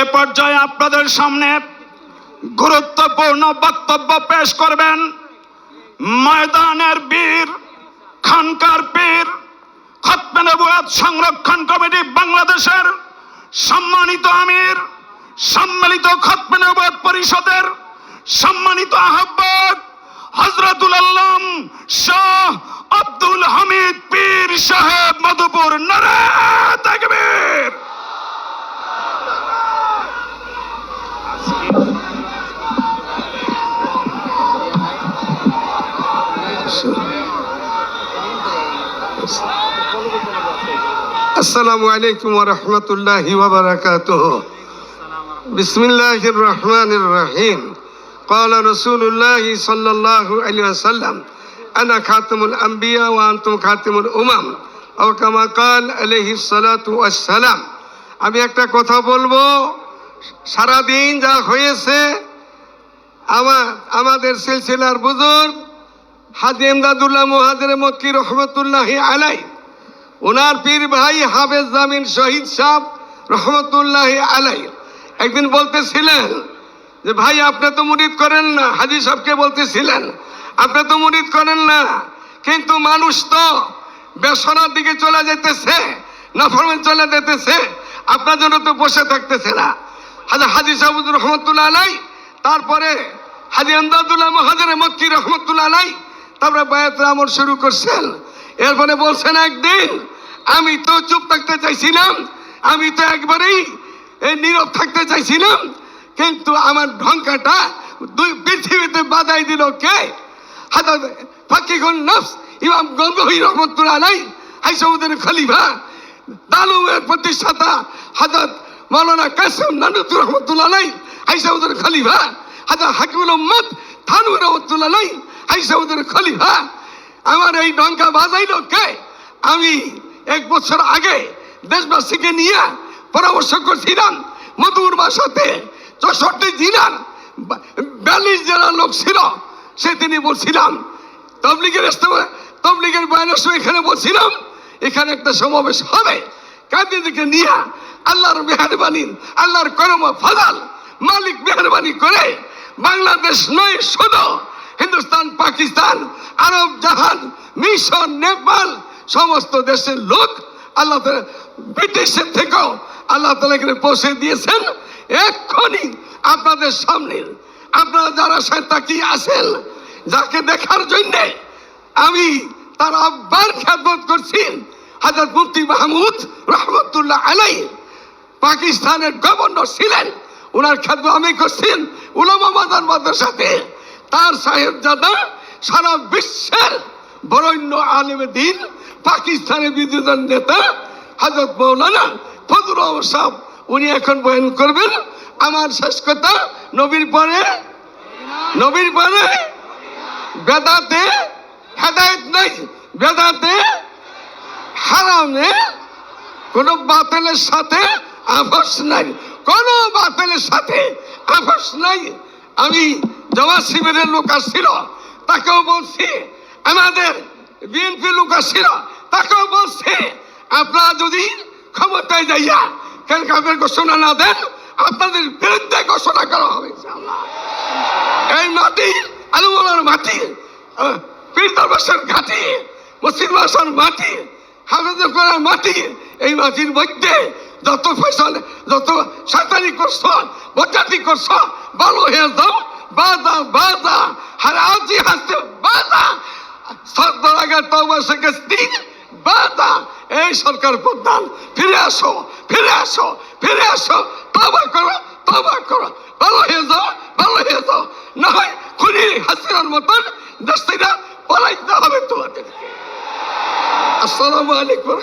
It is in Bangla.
এ পর্যায়ে আপনাদের সামনে গুরুত্বপূর্ণ বক্তব্য পেশ করবেন ময়দানের বীর, খানকার পীর, খতমে নবুয়াত সংরক্ষণ কমিটি বাংলাদেশের সম্মানিত আমির, সম্মিলিত খতমে নবুয়াত পরিষদের সম্মানিত আহ্বায়ক হজরতুল আল্লাম শাহ আব্দুল হামিদ পীর। السلام عليكم ورحمة الله وبركاته بسم الله الرحمن الرحيم قال رسول الله صلى الله عليه وسلم أنا خاتم الأنبياء وأنتم خاتم الأمم أو كما قال عليه الصلاة والسلام আমি একটা কথা বলবো সারাদিন যা হয়েছে আমার আমাদের সিলসিলার বুজুর্গ হাজি এমদাদুল্লাহ মহাদের মক্কি রহমতুল্লাহি আলাই ওনার পীর ভাই হাফেজ জামিন শহীদ সাহ রহমতুল্লাহ আলাই একদিন বলতেছিলেন যে, ভাই, আপনি তো মুরিদ করেন না। হাজি সাহেবকে বলতেছিলেন, আপনি তো মুরিদ করেন না, কিন্তু মানুষ তো বেসনার দিকে চলে যেতেছে, নাফরমান চলে যেতেছে, আপনার জন্য তো বসে থাকতেছে না। হাজি সাহেব রহমতুল্লাহ আলাই তারপরে হাজি আমদাদুল্লাহ মহাজের মক্কি রহমতুল্লাহ আলাই তারপরে বায়াত শুরু করছেন। এরপরে বলছেন, একদিন আমি তো চুপ থাকতে চাইছিলাম, আমি তো একবারেই নীরব থাকতে চাইছিলাম, কিন্তু আমার ঢঙ্কাটা দুই পৃথিবীতে বাধাই দিল কে? হাজার ফাকিগুন নফস, ইমাম গঙ্গহি রহমতুল্লাহ আলাই হাইসাউদ্দিন খলিফা, দালুমের প্রতিষ্ঠাতা হাজরত মাওলানা কাসেম নানুতুর রহমতুল্লাহ আলাই হাইসাউদ্দিন খলিফা হাজরত হাকিমুল উম্মদ থানু রহমতুল্লাহ আলাই হাইসাউদ্দিন খলিফা আমার এই ডঙ্কা বাজাইল কে? আমি এক বছর আগে দেশবাসীকে নিয়ে পরামর্শ করছিলাম মধুর বাসাতে চৌষট্টি জেলার বিয়াল্লিশ জেলার লোক ছিল। সে তিনি বলছিলাম, তবলিগের তবলিগের বয়ানের সময় এখানে বলছিলাম, এখানে একটা সমাবেশ হবে। কাদিদিকে নিয়ে আল্লাহর মেহরবানি, আল্লাহর করম ফাজাল মালিক মেহরবানি করে বাংলাদেশ নয়, শুধু হিন্দুস্তান, পাকিস্তান, আরব জাহান, মিশর, নেপাল, সমস্ত দেশের লোক আল্লাহ ব্রিটিশের থেকেও আল্লাহ তালা এখানে পৌঁছে দিয়েছেন। এক্ষুনি আপনাদের সামনে আপনারা যারা তাকিয়ে আছেন? যাকে দেখার জন্য আমি তার আব্বার খ্যাতবোধ করছি। হাজরত মুফতি মাহমুদ রহমতুল্লাহ আলাই পাকিস্তানের গভর্নর ছিলেন। ওনার খ্যাত আমি করছেন উলামা মাদার মাদ্রাসাতে তার সাহেব জাদা সারা বিশ্বের বরণ্য আলেম দিন পাকিস্তানের বিদ্যুতের নেতা হাজরত মৌলানা ফজুর সাহেব, উনি এখন বয়ান করবেন, আমার শেষ কথা, নবীর পরে নবীর পরে বেদাতে হেদায়ত নাই, বেদাতে হারামে কোন বাতিলের সাথে আভাস নাই, কোন বাতিলের সাথে আভাস নাই। আমি জমা শিবিরের লোক আসছিল তাকেও বলছি আমাদের বিএনপি লোক আসছিল তাকেও বলছি আপনারা যদি ক্ষমতায় যাইয়া কেন কাপের ঘোষণা না দেন আপনাদের বিরুদ্ধে ঘোষণা করা হবে এই মাটি আলুমলার মাটি আহ, পীর দরবাসের ঘাটি মসজিদ মাসার মাটি হাফেজ করার মাটি এই মাটির মধ্যে যত ফসল যত সাঁতারি করছ বজাতি করছ ভালো হয়ে যাও বাদা বাদা হারাজি হাসতে বাদা সর্দারাগের তবা শেখে স্ত্রীর বাদা এই সরকার প্রধান, ফিরে আসো ফিরে আসো ফিরে আসো। তবা করো তবা করো। ভালো হয়ে যাও, ভালো হয়ে যাও। না হয় খুনি হাসিনার মতন দেশ পলাইতে হবে তোমাদের। আসসালামু আলাইকুম।